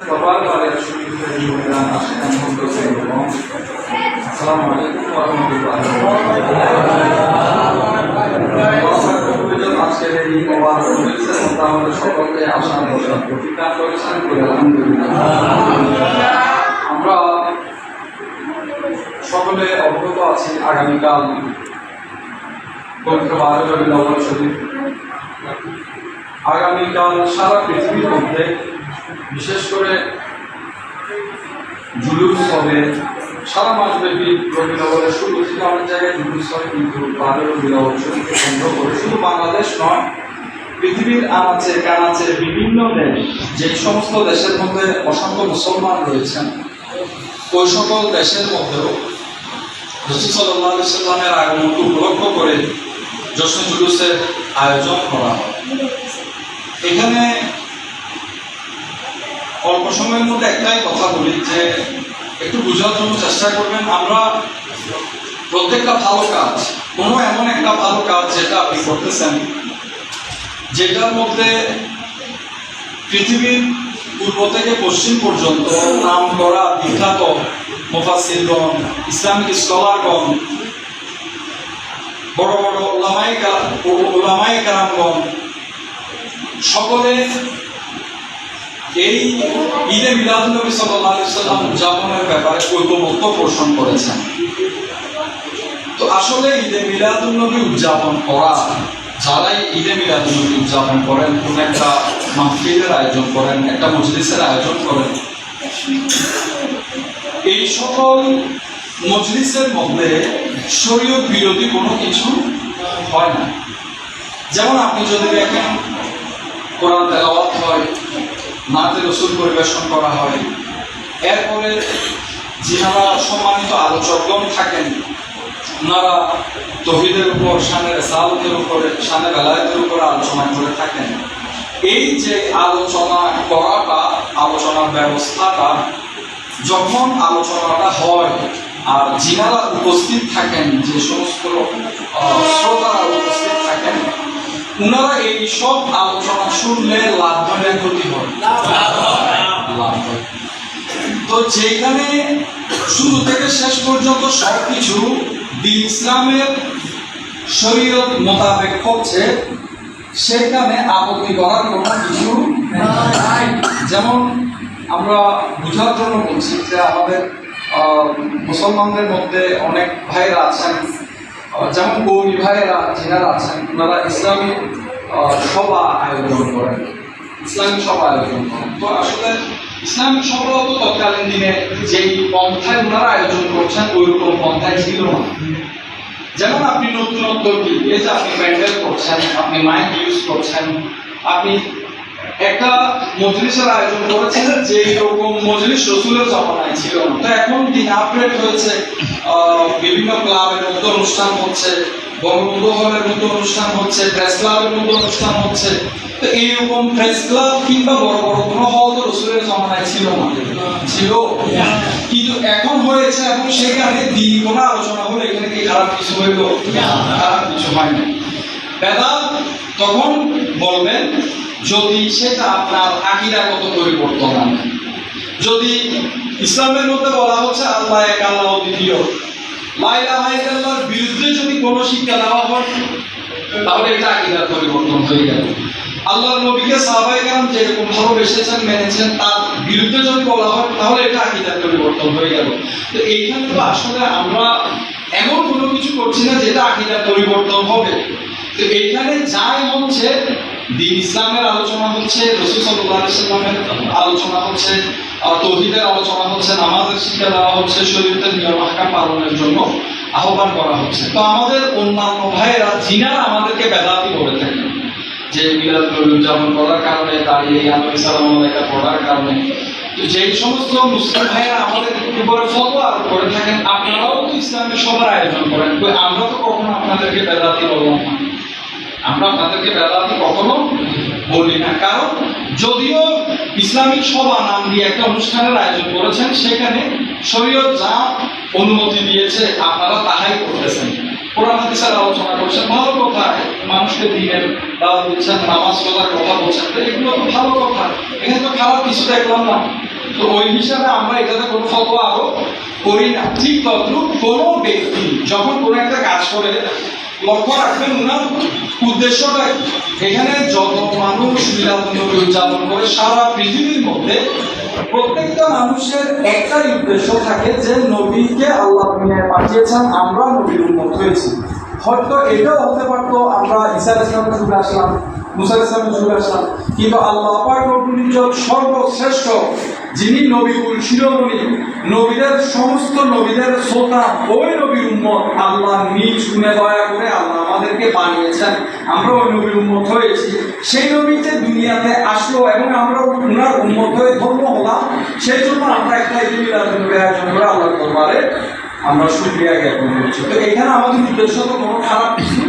সবার আসসালামু আলাইকুম ওয়া আজকের এই অবাধ পরিবেশের মধ্যে আমাদের সকলকে আসার বসার প্রতিজ্ঞা করেছেন আমরা সকলে অবগত আছি আগামীকাল পবিত্র বারো রবি নবর শরীফ আগামীকাল সারা পৃথিবীর মধ্যে বিশেষ করে জুলুস হবে। সারা মাসব্যাপী রবীন্দ্রবরের শুরু থেকে অনেক জায়গায় জুলুস হয় কিন্তু বারো বন্ধ করে শুধু বাংলাদেশ নয়, পৃথিবীর আনাচে কানাচে বিভিন্ন দেশ, যে সমস্ত দেশের মধ্যে অসংখ্য মুসলমান রয়েছেন, ওই সকল দেশের মধ্যেও রসুল সাল্লাহ সাল্লামের আগমনকে উপলক্ষ করে জশ্ন জুলুসের আয়োজন করা হয়। এখানে অল্প সময়ের মধ্যে একটাই কথা বলি যে একটু বোঝার জন্য চেষ্টা করবেন, আমরা প্রত্যেকটা ভালো কাজ, কোনো এমন একটা ভালো কাজ যেটা আপনি করতেছেন, যেটার মধ্যে পৃথিবীর পূর্ব থেকে পশ্চিম পর্যন্ত নাম করা বিখ্যাত মুফাসিরগণ ইসলামিক স্কলারগণ, বড় বড় ওলামাই ওলামাই কারামগণ, সকলে এই ঈদে মিলাদুলনবী আলাইহি সাল্লাম উদযাপনের ব্যাপারে ঐকমত্য পোষণ করেছেন। তো আসলে ঈদে মিলাদুলনবী উদযাপন করা, যারাই ঈদে মিলাদুলনবী উদযাপন করেন, কোন একটা মাহফিলের আয়োজন করেন, একটা মজলিসের আয়োজন করেন, এই সকল মজলিসের মধ্যে শরীয়ত বিরোধী কোনো কিছু হয় না। যেমন আপনি যদি দেখেন কোরআন তেলাওয়াত হয় নাতে রসুল পরিবেশন করা হয়। এরপরে যিনারা সম্মানিত আলোচকগণ থাকেন, ওনারা তহিদের উপর সানের সালতের উপরে সানের বেলায়তের উপরে আলোচনা করে থাকেন। এই যে আলোচনা করাটা, আলোচনার ব্যবস্থাটা, যখন আলোচনাটা হয় আর যিনারা উপস্থিত থাকেন, যে সমস্ত শ্রোতারা উপস্থিত ওনারা এই সব আলোচনা শুনলে লাভ হয় ক্ষতি হয় লাভ হয় তো যেখানে শুরু থেকে শেষ পর্যন্ত সব কিছু ইসলামের শরীয়ত মোতাবেক হচ্ছে, সেখানে আপত্তি করার কোনো কিছু। যেমন আমরা বোঝার জন্য বলছি যে আমাদের মুসলমানদের মধ্যে অনেক ভাইরা আছেন যেমন কৌমি ভাইয়েরা যিনারা আছেন, ওনারা ইসলামী সভা আয়োজন করেন। ইসলামিক সভা আয়োজন করেন। তো আসলে ইসলামিক সভা তো তৎকালীন দিনে যেই পন্থায় ওনারা আয়োজন করছেন ওই রকম পন্থায় ছিল না। যেমন আপনি নতুনত্ব কি, এই যে আপনি প্যান্ডেল করছেন, আপনি মাইক ইউজ করছেন, আপনি একটা মজলিসের আয়োজন করেছেন যে রকম মজলিস রসুলের জমানায় ছিল। তো এখন দিন আপডেট হয়েছে বিভিন্ন ক্লাবের মতো অনুষ্ঠান হচ্ছে বঙ্গবন্ধু হলের মতো অনুষ্ঠান হচ্ছে প্রেস ক্লাবের মতো অনুষ্ঠান হচ্ছে। তো এইরকম প্রেস ক্লাব কিংবা বড় বড় কোনো হল তো রসুলের জমানায় ছিল না। ছিল। কিন্তু এখন হয়েছে এবং সেখানে দিন কোনো আলোচনা হলো, এখানে কি খারাপ কিছু হইল? খারাপ কিছু হয় না বেদাত তখন বলবেন যদি সেটা আপনার আকিরাগত পরিবর্তন আনে যদি ইসলামের মধ্যে বলা হচ্ছে, আল্লাহ এক আল্লাহ দ্বিতীয় লাইলা হাইদাল্লাহর বিরুদ্ধে যদি কোনো শিক্ষা দেওয়া হয়, তাহলে এটা আকিদার পরিবর্তন হয়ে গেল আল্লাহর নবীকে সাহাবায়ে কেরাম যেরকম ভালোবেসেছেন মেনেছেন, তার বিরুদ্ধে যদি বলা হয়, তাহলে এটা আকিদার পরিবর্তন হয়ে গেল তো এইখানে তো আসলে আমরা এমন কোনো কিছু করছি না যেটা আকিদার পরিবর্তন হবে। তো এইখানে যাই হচ্ছে দিন ইসলামের আলোচনা হচ্ছে, রসুল সাল্লামের আলোচনা হচ্ছে তৌহিদের আলোচনা হচ্ছে, নামাজের শিক্ষা দেওয়া হচ্ছে শরীরের নিয়ম আহকাম পালনের জন্য আহ্বান করা হচ্ছে। তো আমাদের অন্যান্য ভাইয়েরা যিনারা আমাদেরকে বেদাতি বলে থাকেন যে মিলাদ উদযাপন করার কারণে, দাঁড়িয়ে আনবী সালাম আলাইকা পড়ার কারণে। যেই সমস্ত মুসলিম ভাইয়েরা আমাদের উপরে ফলো আরোপ করে থাকেন, আপনারাও তো ইসলামের সবার আয়োজন করেন। আমরা তো কখনো আপনাদেরকে বেদাতি বললাম না। আমরা আপনাদেরকে বেদাতি কখনো বলি না। কারণ যদিও ইসলামিক সভা নাম দিয়ে একটা অনুষ্ঠানের আয়োজন করেছেন, সেখানে শরীয়ত যা অনুমতি দিয়েছে, আপনারা তাহাই করতেছেন। কোরআন হাদিসের আলোচনা করছেন, ভালো কথা, মানুষকে দিনের দাওয়াত দিচ্ছেন, নামাজ পড়ার কথা বলছেন, তো এগুলো তো ভালো কথা। এখানে তো খারাপ কিছু দেখলাম না। তো ওই হিসাবে আমরা এটাতে কোনো ফতোয়া আরও করি না। ঠিক তদ্রুপ কোনো ব্যক্তি যখন কোনো একটা কাজ করে লক্ষ্য রাখবেন উনার উদ্দেশ্যটা এখানে যত মানুষ মিলাদুন্নবী উদযাপন করে, সারা পৃথিবীর মধ্যে প্রত্যেকটা মানুষের একটাই উদ্দেশ্য থাকে যে নবীকে আল্লাহ দুনিয়ায় পাঠিয়েছেন, আমরা নবীর উন্মত হয়েছি। হয়তো এটাও হতে পারতো, আমরা ঈসা ইসলামের যুগে আসলাম, মুসা ইসলামের যুগে আসলাম, কিন্তু আল্লাহ পাক ইজ্জত সর্বশ্রেষ্ঠ যিনি নবীকুল শিরোমণি, নবীদের সমস্ত নবীদের শ্রোতা, ওই নবীর উম্মত আল্লাহ নিজ গুণে দয়া করে আল্লাহ আমাদেরকে বানিয়েছেন। আমরা ওই নবীর উম্মত হয়েছি সেই নবীতে দুনিয়াতে আসলো এবং আমরা উনার উন্মত হয়ে ধর্ম হলাম, সেই জন্য আমরা একটা আয়োজন করে আল্লাহ দরবারে আমরা শুক্রিয়া জ্ঞাপন করছি। তো এখানে আমাদের উদ্দেশ্য তো কোনো খারাপ কিছু।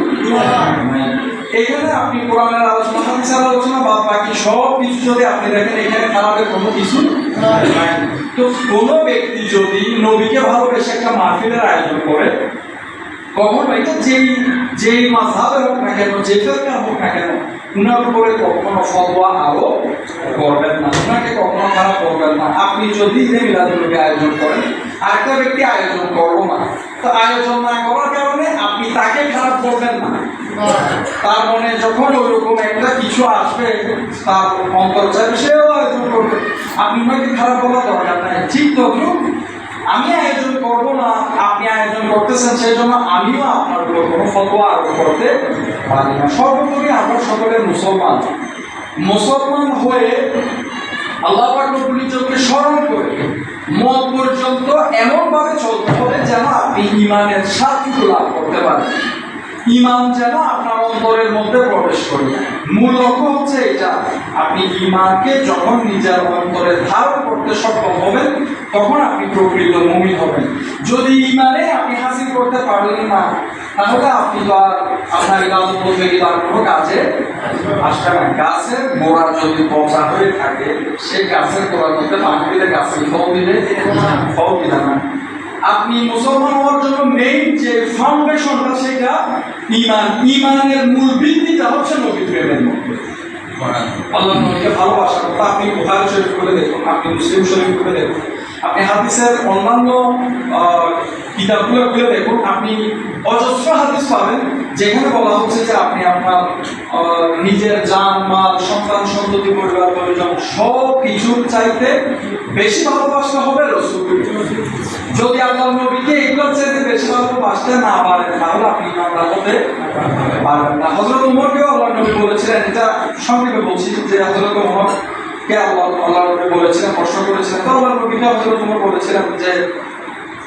এখানে আপনি কোরআনের আলোচনা, হাদিসের আলোচনা বা বাকি সব কিছু যদি আপনি দেখেন, এখানে খারাপের কোনো কিছু নাই। তো কোনো ব্যক্তি যদি নবীকে ভালোবেসে একটা মাহফিলের আয়োজন করে, কখনো এটা যেই যেই মাঝহাবের হোক না কেন যে ফেরকার হোক না কেন, উনার উপরে কখনো ফতোয়া আরও করবেন না। ওনাকে কখনো খারাপ করবেন না। আপনি যদি ঈদে মিলাদুলকে আয়োজন করেন, আরেকটা ব্যক্তি আয়োজন করব না। তো আয়োজন না করার কারণে আপনি তাকে খারাপ করবেন না। তার মনে যখন ওইরকম একটা কিছু আসবে, তার অন্তর চাইবে সেও আয়োজন করবে। আপনি ওনাকে খারাপ বলা দরকার? নাই ঠিক তদ্রুপ। আমি আয়োজন করব না, আপনি আয়োজন করতেছেন, সেই জন্য আমিও আপনার উপর কোনো ফতোয়া আরোপ করতে পারি না। সর্বোপরি আমরা সকলে মুসলমান। মুসলমান হয়ে আল্লাহ পাকুলিজকে স্মরণ করে মত পর্যন্ত এমনভাবে চলতে হবে যেন আপনি ইমানের সাথীকে লাভ করতে পারেন। ইমান যেন আপনার অন্তরের মধ্যে প্রবেশ করে। মূল লক্ষ্য হচ্ছে এটা। আপনি ইমানকে যখন নিজের অন্তরে ধারণ করতে সক্ষম হবেন, তখন আপনি প্রকৃত মুমিন হবেন। যদি ইমানে আপনি হাসিল করতে পারলেন না, তাহলে আপনি তো আর আপনার ইবাদত বলতে গেলে আর কোনো কাজে আসবে না। গাছের গোড়া যদি পচা হয়ে থাকে সেই গাছের গোড়ার মধ্যে পানি দিলে গাছের ফল দিলে? ফল দিলে না। আপনি মুসলমান হওয়ার জন্য মেইন যে ফাউন্ডেশনটা সেটা ইমান। ইমানের মূল ভিত্তিটা হচ্ছে নবী প্রেমের মধ্যে। আল্লাহ নবীকে ভালোবাসা আপনি বুহার শরীফ করে দেখুন আপনি মুসলিম শরীফ করে দেখুন। আপনি হাদিসের অন্যান্য কিতাবগুলো খুলে দেখুন। আপনি অজস্র হাদিস পাবেন, যেখানে বলা হচ্ছে যে আপনি আপনার নিজের জান, মাল, সন্তান, সন্ততি, পরিবার, পরিজন সব কিছুর চাইতে বেশি ভালোবাসতে হবে রসুল যদি আল্লাহ নবীকে এগুলোর চাইতে বেশি ভালোবাসতে না পারেন, তাহলে আপনি ইমানদার হতে পারবেন না। হজরত উমরকেও আল্লাহ নবী বলেছিলেন, এটা সংক্ষেপে বলছি যে হজরত উমর কে আল্লাহ আল্লাহ আল্লাহ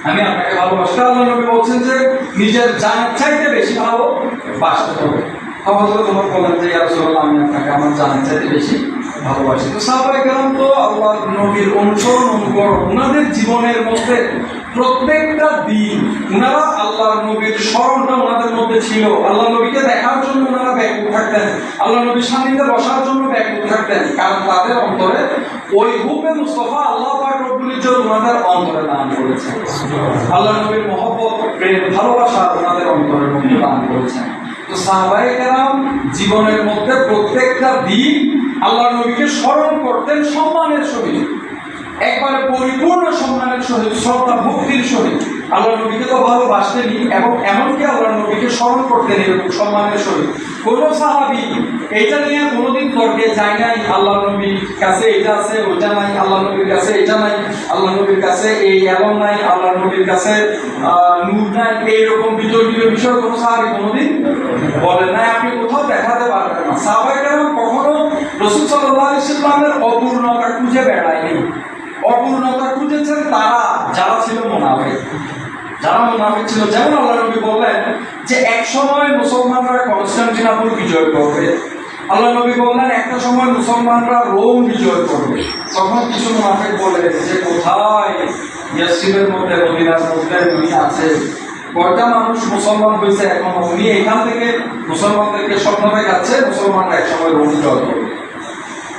আমি আপনাকে ভালোবাসি। আল্লাহ বলছেন যে নিজের চাইতে বেশি ভালো হবে। তো হজরত উমর বলেন যে আমার চাইতে বেশি ভালোবাসি। তো তো আল্লাহ নবীর অনুসরণ ওনাদের জীবনের মধ্যে প্রত্যেকটা দিন ওনারা আল্লাহ নবীর স্মরণটা ওনাদের মধ্যে ছিল। আল্লাহ নবীকে দেখার জন্য ওনারা ব্যাকুল থাকতেন। আল্লাহ নবীর সান্নিধ্যে বসার জন্য ব্যাকুল থাকতেন। কারণ তাদের অন্তরে ওই হুবে মুস্তফা আল্লাহ পাক রব্বুল ইজ্জত ওনাদের অন্তরে দান করেছেন। আল্লাহ নবীর মহব্বত, প্রেম, ভালোবাসা ওনাদের অন্তরের মধ্যে দান করেছেন। তো সাহাবায়ে কেরাম জীবনের মধ্যে প্রত্যেকটা দিন আল্লাহ নবীকে স্মরণ করতেন সম্মানের সহিত। একবারে পরিপূর্ণ সম্মানের সহিত, শ্রদ্ধা, ভক্তির সহিত আল্লাহ নবীকে তো ভালোবাসতেনি এবং এমনকি আল্লাহ নবীকে স্মরণ করতেন এরকম সম্মানের সহিত। কোনো সাহাবি এটা নিয়ে কোনোদিন তর্কে যায় নাই, আল্লাহ নবীর কাছে এটা আছে, ওইটা নাই, আল্লাহ নবীর কাছে এটা নাই, আল্লাহ নবীর কাছে এই এমন নাই, আল্লাহ নবীর কাছে নূর নাই এইরকম বিতর্কিত বিষয় কোনো সাহাবি কোনোদিন বলেন নাই। আপনি কোথাও দেখাতে পারবেন না। সাহাবাই কেন কখনো রসুল সাল্লাহ ইসলামের অপূর্ণতা খুঁজে বেড়ায়নি। অপূর্ণতা খুঁজেছেন তারা, যারা ছিল মোনাফেক। যারা মোনাফেক ছিল, যেমন আল্লাহ নবী বললেন যে এক সময় মুসলমানরা কনস্টান্টিনাপুল বিজয় করবে। আল্লাহ নবী বললেন, একটা সময় মুসলমানরা রোম বিজয় করবে। তখন কিছু মোনাফেক বলে, যে কোথায়? ইয়াসিরের মধ্যে, মদিনার মধ্যে উনি আছে। কয়টা মানুষ মুসলমান হয়েছে এখন? উনি এখান থেকে মুসলমানদেরকে স্বপ্ন দেখাচ্ছে, মুসলমানরা এক সময় রোম জয় করবে।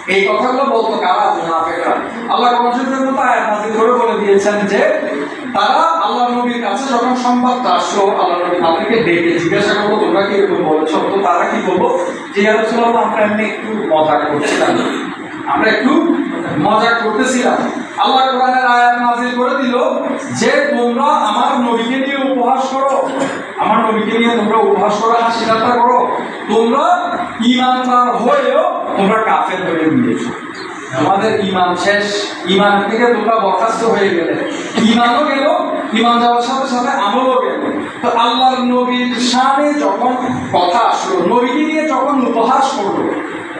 এই কথাগুলো বলতো কারা? মুনাফেকরা। আল্লাহ কোরআনের মতো আয়াত নাযিল করে বলে দিয়েছেন যে, তারা আল্লাহ নবীর কাছে যখন সংবাদটা আসলো, আল্লাহ নবী তাদেরকে ডেকে জিজ্ঞাসা করব তোমরা কি এরকম বলেছ? তো তারা কি বলব যে ইয়ারসুল্লাহ আমরা এমনি একটু মজা করছিলাম। আমরা একটু মজা করতেছিলাম। আল্লাহ কোরআনের আয়াত নাজিল করে দিল যে, তোমরা আমার নবীকে নিয়ে উপহাস করো। আমার নবীকে নিয়ে তোমরা উপহাস করো হাসি ঠাট্টা করো। তোমরা ইমানদার হয়েও তোমরা কাফের হয়ে গিয়েছো। তোমাদের ইমান শেষ। ইমান থেকে তোমরা বরখাস্ত হয়ে গেলে। ইমানও গেল ইমান যাওয়ার সাথে সাথে আমলও গেল। তো আল্লাহর নবীর সামনে যখন কথা আসলো, নবীকে নিয়ে যখন উপহাস করল,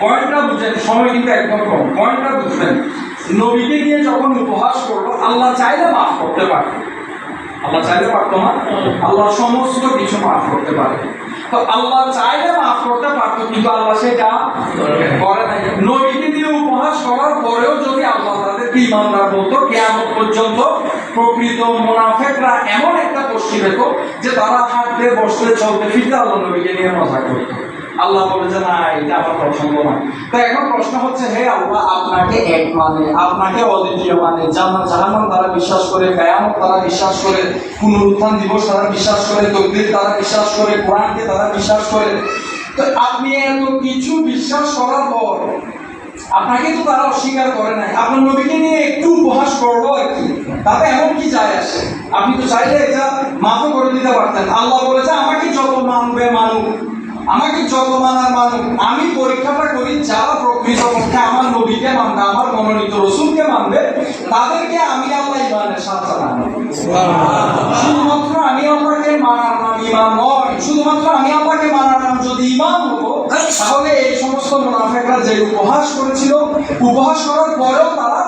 পয়েন্টটা বুঝেন, সময় কিন্তু একদম কম, পয়েন্টটা বুঝবেন। নবীকে নিয়ে যখন উপহাস করল, আল্লাহ চাইলে মাফ করতে পারে। আল্লাহ চাইলে পারতো না? আল্লাহ সমস্ত কিছু মাফ করতে পারে। তো আল্লাহ চাইলে মাফ করতে পারতো, কিন্তু আল্লাহ সেটা করে নাই। নবীকে দিয়ে করার পরেও যদি আল্লাহ বলতো পর্যন্ত প্রকৃত মুনাফেকরা এমন একটা পশ্চিম যে তারা হাঁটতে, বসতে, চলতে ফিরতে আল্লাহ নবীকে নিয়ে মজা করতো। আল্লাহ না, এটা আমার পছন্দ না। তো এখন প্রশ্ন হচ্ছে, হে আল্লাহ, আপনাকে এক মানে আপনাকে অদ্বিতীয় মানে জান্নাত, জাহান্নাম তারা বিশ্বাস করে, কিয়ামত তারা বিশ্বাস করে, পুনরুত্থান দিবস তারা বিশ্বাস করে, তকদির তারা বিশ্বাস করে, কোরআনকে তারা বিশ্বাস করে? তো আপনি এত কিছু বিশ্বাস করার পর আপনাকে তো তারা অস্বীকার করে নাই। আপনার নবীকে নিয়ে একটু উপহাস করল তাতে এমন কি যায় আসে? আপনি তো চাইলে এটা মাফও করে দিতে পারতেন। আল্লাহ বলেছে আমাকে যত মানবে মানুক। আমাকে যত মানার মানুক। আমি পরীক্ষাটা করি যারা প্রকৃতপক্ষে আমার নবীকে মানবে আমার মনোনীত রসুলকে মানবে তাদেরকে আমি আল্লাহ ইমানের সাথে মানবো শুধুমাত্র আমি আল্লাহকে মানার নাম ইমান নয়। শুধুমাত্র আমি আল্লাহকে মানার ইমান হতো তাহলে এই সমস্ত যে উপহাস করেছিল, উপহাস করার পরেও তারা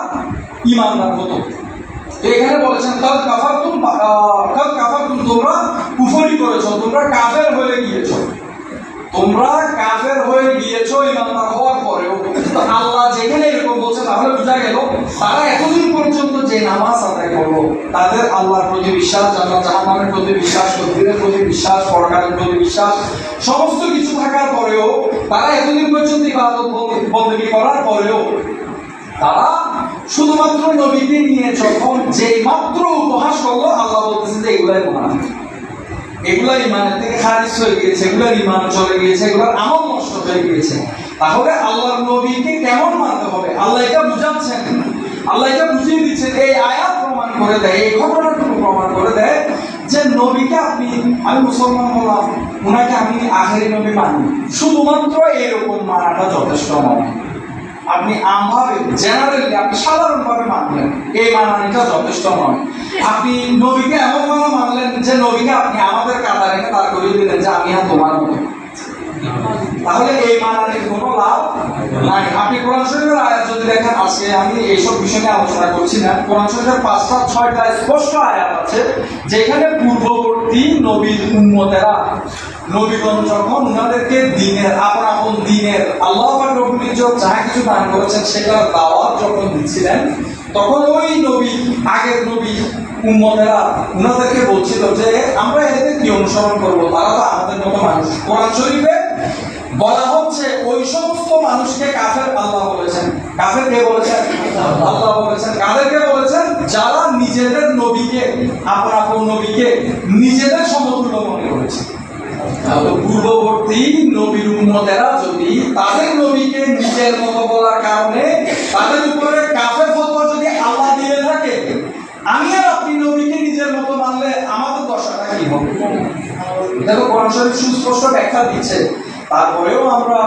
ইমানদার হতো। এখানে বলেছেন, কাল কাফার তুম কাল কাফার তুম তোমরা কুফরি করেছ, তোমরা কাফের হয়ে গিয়েছো। তোমরা কাফের হয়ে গিয়েছো ইমানদার হওয়ার পরেও। আল্লাহ যেখানে তাহলে বোঝা গেল, তারা এতদিন পর্যন্ত যে নামাজ আদায় করল, তাদের আল্লাহর প্রতি বিশ্বাস প্রতি বিশ্বাস প্রতি বিশ্বাস প্রতি বিশ্বাস, সমস্ত কিছু থাকার পরেও, তারা এতদিন পর্যন্ত বন্দী করার পরেও, তারা শুধুমাত্র নবীকে নিয়ে যখন যে মাত্র উপহাস করল, আল্লাহ বলতেছেন যে এগুলাই মুনাফিক এগুলা ইমানের থেকে খারিজ হয়ে গিয়েছে, এগুলার ইমান চলে গিয়েছে, এগুলার আমল নষ্ট হয়ে গিয়েছে। তাহলে আল্লাহর নবীকে কেমন মানতে হবে? আল্লাহ এটা বুঝাচ্ছেন। আল্লাহ এটা বুঝিয়ে দিচ্ছেন, এই আয়াত প্রমাণ করে দেয়, এই ঘটনাটুকু প্রমাণ করে দেয় যে নবীকে আপনি, আমি মুসলমান হলাম ওনাকে আমি আখেরি নবী মানি। শুধুমাত্র এরকম মানাটা যথেষ্ট নয়। আপনি আমভাবে জেনারেলি আপনি সাধারণভাবে মানলেন, এই মানানিটা যথেষ্ট নয়। আপনি নবীকে এমন ভাবে মানলেন যে নবীকে আপনি আমাদের কাতারে তার করিয়ে দিলেন যে আমি আর তোমার মতো। তাহলে এই মানানির কোনো লাভ নাই। আপনি কোরআন শরীফের আয়াত যদি দেখেন, আজকে আমি এইসব বিষয় নিয়ে আলোচনা করছি না। কোরআন শরীফের পাঁচটা, ছয়টা স্পষ্ট আয়াত আছে, যেখানে পূর্ববর্তী নবীর উম্মতেরা, নবীগণ যখন ওনাদেরকে দিনের, আপন আপন দিনের, আল্লাহ রব্বুল ইজ্জত কিছু দান করেছেন, সেটার দাওয়াত যখন দিচ্ছিলেন, তখন ওই নবী, আগের নবী উম্মতেরা ওনাদেরকে বলছিল যে, আমরা এদের কি অনুসরণ করব, তারা তো আমাদের মতো মানুষ। কোরআন শরীফে বলা হচ্ছে ওই সমস্ত মানুষকে কাফের আল্লাহ বলেছেন। কাফের কে বলেছেন? আল্লাহ বলেছেন। কাদেরকে বলেছেন? যারা নিজেদের নবীকে আপন আপন নবীকে নিজেদের সমতুল্য মনে করেছে। পূর্ববর্তী নবীর উম্মতেরা যদি তাদের নবীকে নিজের মতো বলার কারণে তাদের উপরে কাফের ফতোয়া যদি আল্লাহ দিয়ে থাকে, আমি আর আপনি নবীকে নিজের মতো মানলে আমাদের দশাটা কি হবে? দেখো, কোরআন শরীফ সুস্পষ্ট ব্যাখ্যা দিচ্ছে। তারপরেও আমরা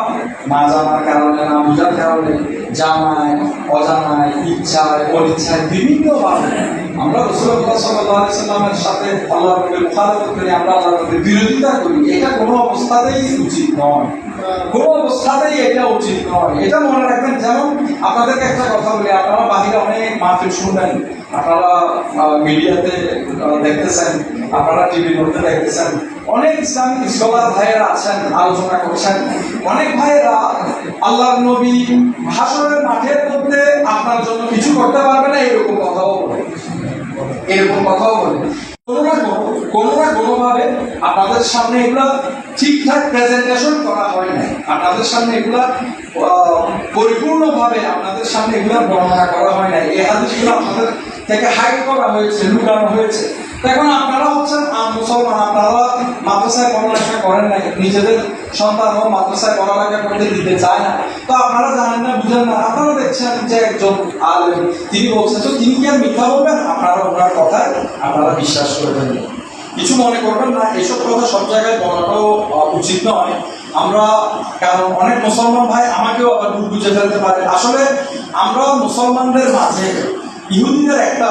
না জানার কারণে না বোঝার কারণে, জানায়, অজানায়, ইচ্ছায়, অনিচ্ছায় বিভিন্নভাবে আমরা রসুল্লাহ সাল্লাহ সাল্লামের সাথে আল্লাহ রবের মুখালফত করি আমরা আল্লাহ রবের বিরোধিতা করি। এটা কোনো অবস্থাতেই উচিত নয়। কোনো অবস্থাতেই এটা উচিত নয়। এটা মনে রাখবেন, যেমন আপনাদেরকে একটা কথা বলি, আপনারা বাহিরে অনেক মাহফিল শুনবেন। আপনারা মিডিয়াতে দেখতেছেন, আপনারা টিভির মধ্যে দেখতেছেন, অনেক ইসলামিক স্কলার ভাইয়েরা আছেন, আলোচনা করছেন। অনেক ভাইয়েরা আল্লাহর নবী ভাষণের মাঠের মধ্যে আপনার জন্য কিছু করতে পারবে না, এরকম কথাও বলে। এরকম কথাও বলে। কোনো না কোনো কোনো না কোনোভাবে আপনাদের সামনে এগুলা ঠিকঠাক প্রেজেন্টেশন করা হয় নাই। আপনাদের সামনে এগুলা পরিপূর্ণভাবে আপনাদের সামনে এগুলা বর্ণনা করা হয় নাই। এই হাদিসগুলো আপনাদের থেকে হাইড করা হয়েছে, লুকানো হয়েছে। এখন আপনারা হচ্ছেন মুসলমান আপনারা মাদ্রাসায় পড়ালেখা করেন না নিজেদের সন্তানও মাদ্রাসায় পড়ালেখা করতে দিতে চায় না। তো আপনারা জানেন না, বুঝেন না, আপনারা দেখছেন যে একজন আলেম, তিনি বলছেন, তো তিনি কি আর মিথ্যা বলবেন? আপনারা ওনার কথায় আপনারা বিশ্বাস করবেন কিছু মনে করবেন না, এসব কথা সব জায়গায় বলাটাও উচিত নয়। আমরা, কারণ অনেক মুসলমান ভাই আমাকেও আবার বুঝে ফেলতে পারে। আসলে আমরা মুসলমানদের মাঝে ইহুদিদের একটা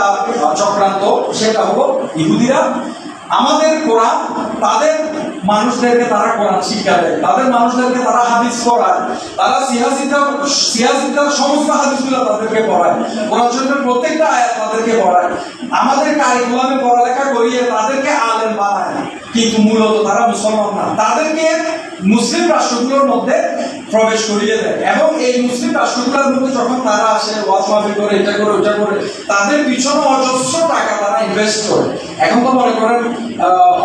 চক্রান্ত, সেটা হলো ইহুদিরা আমাদের কোরআন তাদের মানুষদেরকে তারা কোরআন শিক্ষা দেয়, তাদের মানুষদেরকে তারা হাদিস পড়ায়, তারা সিয়াসিতা সিয়াসিতার সমস্ত হাদিসগুলো তাদেরকে পড়ায়, কোরআন শরীফের প্রত্যেকটা আয়াত তাদেরকে পড়ায়। আমাদের কারিকুলামে পড়ালেখা করিয়ে তাদেরকে আলেম বানায় কিন্তু মূলত তারা মুসলমান না। তাদেরকে মুসলিম রাষ্ট্রগুলোর মধ্যে প্রবেশ করিয়ে দেয়। এবং এই মুসলিম রাষ্ট্রগুলোর মধ্যে যখন তারা আসে, ওয়াজ মাহফিল করে, এটা করে ওটা করে, তাদের পিছনে অজস্র টাকা তারা ইনভেস্ট করে। এখন তো মনে করেন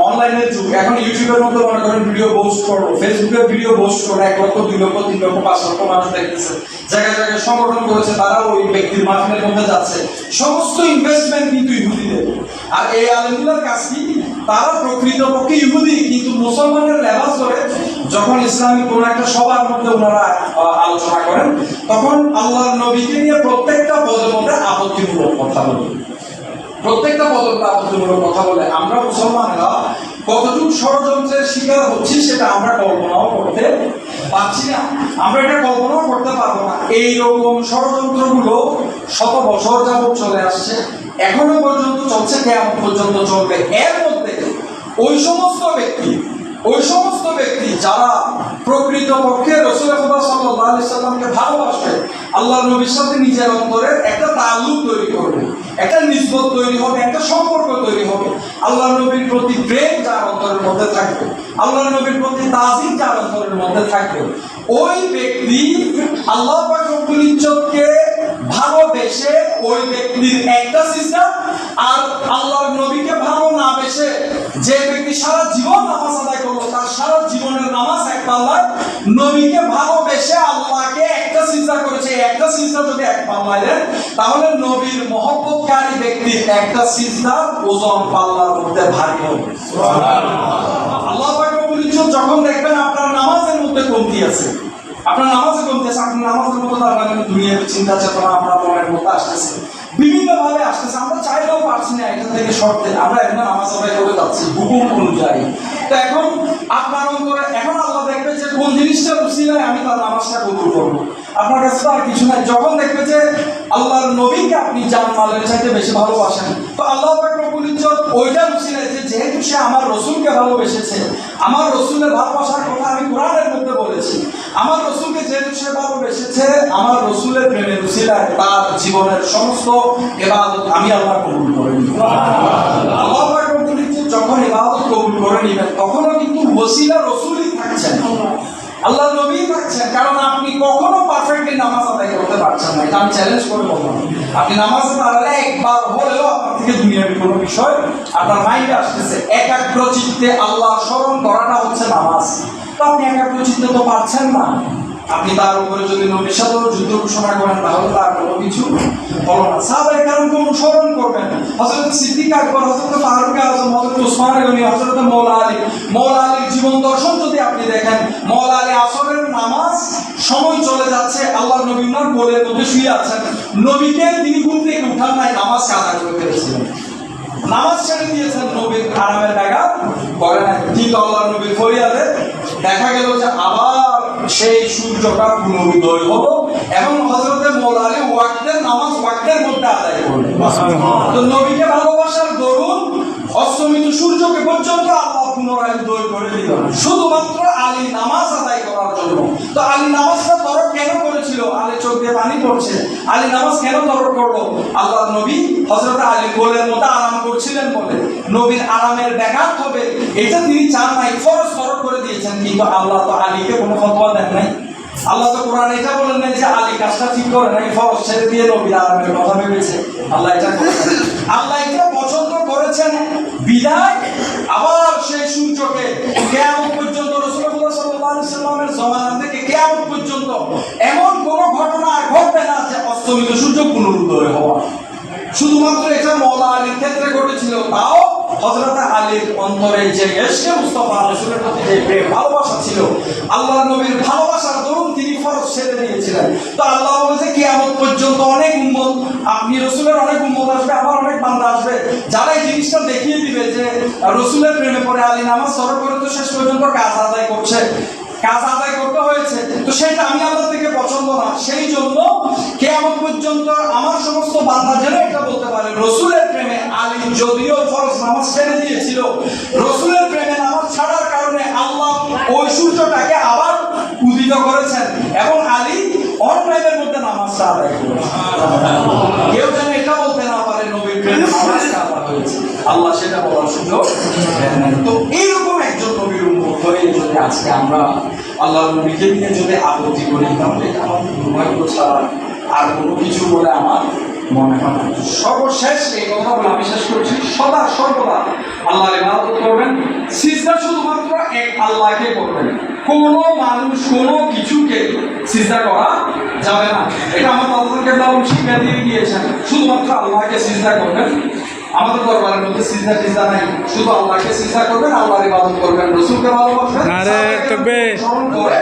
অনলাইনের যুগ। এখন ইউটিউবের মধ্যে মনে করেন ভিডিও পোস্ট করো ফেসবুকে ভিডিও পোস্ট করে, এক লক্ষ, দুই লক্ষ, তিন লক্ষ, পাঁচ লক্ষ মানুষ দেখতেছে। জায়গায় জায়গায় সংগঠন করেছে, তারা ওই ব্যক্তির মাহফিলের মধ্যে যাচ্ছে। সমস্ত ইনভেস্টমেন্ট কিন্তু ইহুদিদের। আর এই আলমগুলোর কাজ কি? তারা প্রকৃতপক্ষে ইহুদি, কিন্তু মুসলমানের লেবাস করে যখন ইসলামিক কোন একটা সবার মধ্যে ওনারা আলোচনা করেন, তখন আল্লাহর নবীকে নিয়ে প্রত্যেকটা পদের মধ্যে আপত্তিমূলক কথা বলে। প্রত্যেকটা পদকে আপত্তিমূলক কথা বলে। আমরা মুসলমানরা কতটুকু ষড়যন্ত্রের শিকার হচ্ছি সেটা আমরা কল্পনাও করতে পারছি না। আমরা এটা কল্পনাও করতে পারব না। এই এইরকম ষড়যন্ত্রগুলো শত বছর যাবত চলে আসছে। এখনও পর্যন্ত চলছে কেমন পর্যন্ত চলবে। এর মধ্যে ওই সমস্ত ব্যক্তি ওই সমস্ত ব্যক্তি যারা প্রকৃতপক্ষে রসুল সাল্লামকে ভালোবাসবে আল্লাহ নবীর সাথে নিজের অন্তরের একটা তাল্লুক তৈরি করবে, একটা নিসবত তৈরি হবে, একটা সম্পর্ক তৈরি হবে। আল্লাহ নবীর প্রতি প্রেম যার অন্তরের মধ্যে থাকবে আল্লাহ নবীর প্রতি তাজিম যার অন্তরের মধ্যে থাকবে। ওই ব্যক্তি আল্লাহ পাক ইজ্জতকে ভালোবেসে ওই ব্যক্তির একটা সিস্টেম আর আল্লাহর নবীকে ভালো না বেসে যে ব্যক্তি সারা জীবন নামাজ আদায় করল, তার সারা জীবনের নামাজ এক পাল্লায়, নবীকে ভালোবেসে আল্লাহকে একটা চিন্তা করেছে একটা চিন্তা যদি এক পাল্লায় তাহলে নবীর মহব্বতকারী ব্যক্তির একটা চিন্তার ওজন পাল্লার মধ্যে ভারী হবে। আল্লাহ যখন দেখবেন আপনার নামাজের মধ্যে কমতি আছে, আপনার নামাজে আছে, আপনার নামাজের মধ্যে তার মানে দুনিয়ার চিন্তা চেতনা আপনার মনের মধ্যে আসতেছে। আসতেছে। আমরা চাইলেও পারছি না এখান থেকে আমরা এখন নামাজ আদায় করে যাচ্ছি, হুকুম অনুযায়ী। তো এখন আপনার অন্তরে এখন আল্লাহ দেখবে যে কোন জিনিসটা আমি তার নামাজটা কবুল করব। আপনার কাছে আর কিছু নাই। যখন দেখবে যে আল্লাহর নবীকে আপনি জান মালের চাইতে বেশি ভালোবাসেন, তো আল্লাহ পাক রব্বুল ইজ্জত ওইটা উসিলায় যে যেহেতু সে আমার রসুলকে ভালোবেসেছে, আমার রসুলের ভালোবাসার কথা আমি কোরআনের মধ্যে বলেছি। আমার রসুলকে আমার রসুলের তার জীবনের সমস্ত আমি আল্লাহ করে যখন করে তখনও কিন্তু রসুলই থাকছেন। আল্লাহ নবী আপনি কখনো নামাজ পারছেন না। আমি চ্যালেঞ্জ আপনি নামাজ দাঁড়ালে একবার হলেও আপনার থেকে দুনিয়ার কোনো বিষয় আপনার মাইন্ডে আসতেছে। একাগ্র চিত্তে আল্লাহ স্মরণ করাটা হচ্ছে নামাজ। তো আপনি একাগ্র চিত্তে তো পারছেন না। আপনি তার উপরে যদি নবীর যুদ্ধ ঘোষণা করেন, তাহলে তার কোনো কিছু না। অনুসরণ করবেন হযরত সিদ্দিক আকবর, হযরত ফারুক আজম, হযরত ওসমান গনি, হযরত মৌলা আলী মৌলা আলীর জীবন দর্শন যদি আপনি দেখেন মৌলা আলী আসরের নামাজ সময় চলে যাচ্ছে আল্লাহ নবী উনার মধ্যে শুয়ে আছেন। নবীকে তিনি ঘুম থেকে উঠান নাই, নামাজ কাদা করে ফেলেছিলেন নামাজ ছেড়ে দিয়েছেন, নবীর আরামের জায়গা করে নাই। কিন্তু আল্লাহ নবীর দেখা গেল যে আবার সেই সূর্যটা পুনরুদয় হলো এবং হজরতে মোলালি ওয়াক্তের নামাজ ওয়াক্তের মধ্যে আদায় করলেন। তো নবীকে ভালোবাসার দরুন অস্তমিত সূর্যকে পর্যন্ত আল্লাহ পুনরায় উদয় করে দিল। শুধুমাত্র আলী নামাজ আদায় করার জন্য। তো আলী নামাজটা তরক কেন করেছিল? আলী চোখ দিয়ে পানি পড়ছে। আলী নামাজ কেন তরক করল আল্লাহ নবী হজরত আলী কোলের মতো আরাম করছিলেন বলে। নবীর আরামের ব্যাঘাত হবে। এটা তিনি চান নাই, ফরজ তরক করে দিয়েছেন। কিন্তু আল্লাহ তো আলীকে কোনো ফতোয়া দেন নাই। আল্লাহ তো কোরআন এটা বলেন নাই যে আলী কাজটা ঠিক করে নাই, ফরজ ছেড়ে দিয়ে নবীর আরামের কথা ভেবেছে। আল্লাহ এটা আল্লাহ এটা পছন্দ করেছেন, বিদায়, আবার সেই সূর্যকে কেমন পর্যন্ত সাল্লামের জমানা থেকে কেমন পর্যন্ত এমন কোন ঘটনা ঘটবে না যে অস্তমিত সূর্য হওয়া। শুধুমাত্র এটা মৌলা আলীর ক্ষেত্রে ঘটেছিল, তাও হজরত আলীর অন্তরে যে এসকে প্রতি যে ভালোবাসা ছিল রসুলের প্রেমে পড়ে আলী নামাজ সরব করে তো শেষ পর্যন্ত কাজ আদায় করছে। কাজ আদায় করতে হয়েছে। তো সেটা আমি আল্লাহ থেকে পছন্দ না। সেই জন্য কেমন পর্যন্ত আমার সমস্ত বান্দা যেন এটা বলতে পারে, রসুলের প্রেমে আলী যদিও ফরজ নামাজ ছেড়ে দিয়েছিল, রসুলের প্রেমে নামাজ ছাড়ার কারণে আল্লাহ ওই সূর্যটাকে আবার উদিত করেছেন এবং আলী অনপ্রেমের মধ্যে নামাজটা আদায় করেছেন। কেউ যেন এটা বলতে না পারে নবীর প্রেমে নামাজ কাদা হয়েছে আল্লাহ সেটা বলার সুযোগ তো এইরকম একজন নবীর উন্মত হয়ে যদি আজকে আমরা আল্লাহ নবীকে নিয়ে যদি আপত্তি করি, তাহলে আমার দুর্ভাগ্য ছাড়া আর কোনো কিছু বলে আমার মনে হয় না। সর্বশেষ এই কথা বলে আমি শেষ করছি। সদা সর্বদা আল্লাহর ইবাদত করবেন। সিজদা শুধুমাত্র এক আল্লাহকে করবেন। কোনো মানুষ কোনো কিছুকে সিজদা করা যাবে না। এটা আমার দাদা কেবলা শিক্ষা দিয়ে গিয়েছেন শুধুমাত্র আল্লাহকে সিজদা করবেন। আমাদের দরবারের মধ্যে সিজদা টিজদা নাই। শুধু আল্লাহকে সিজদা করবেন আল্লাহর ইবাদত করবেন। রসুলকে ভালোবাসবেন আরে তবে করে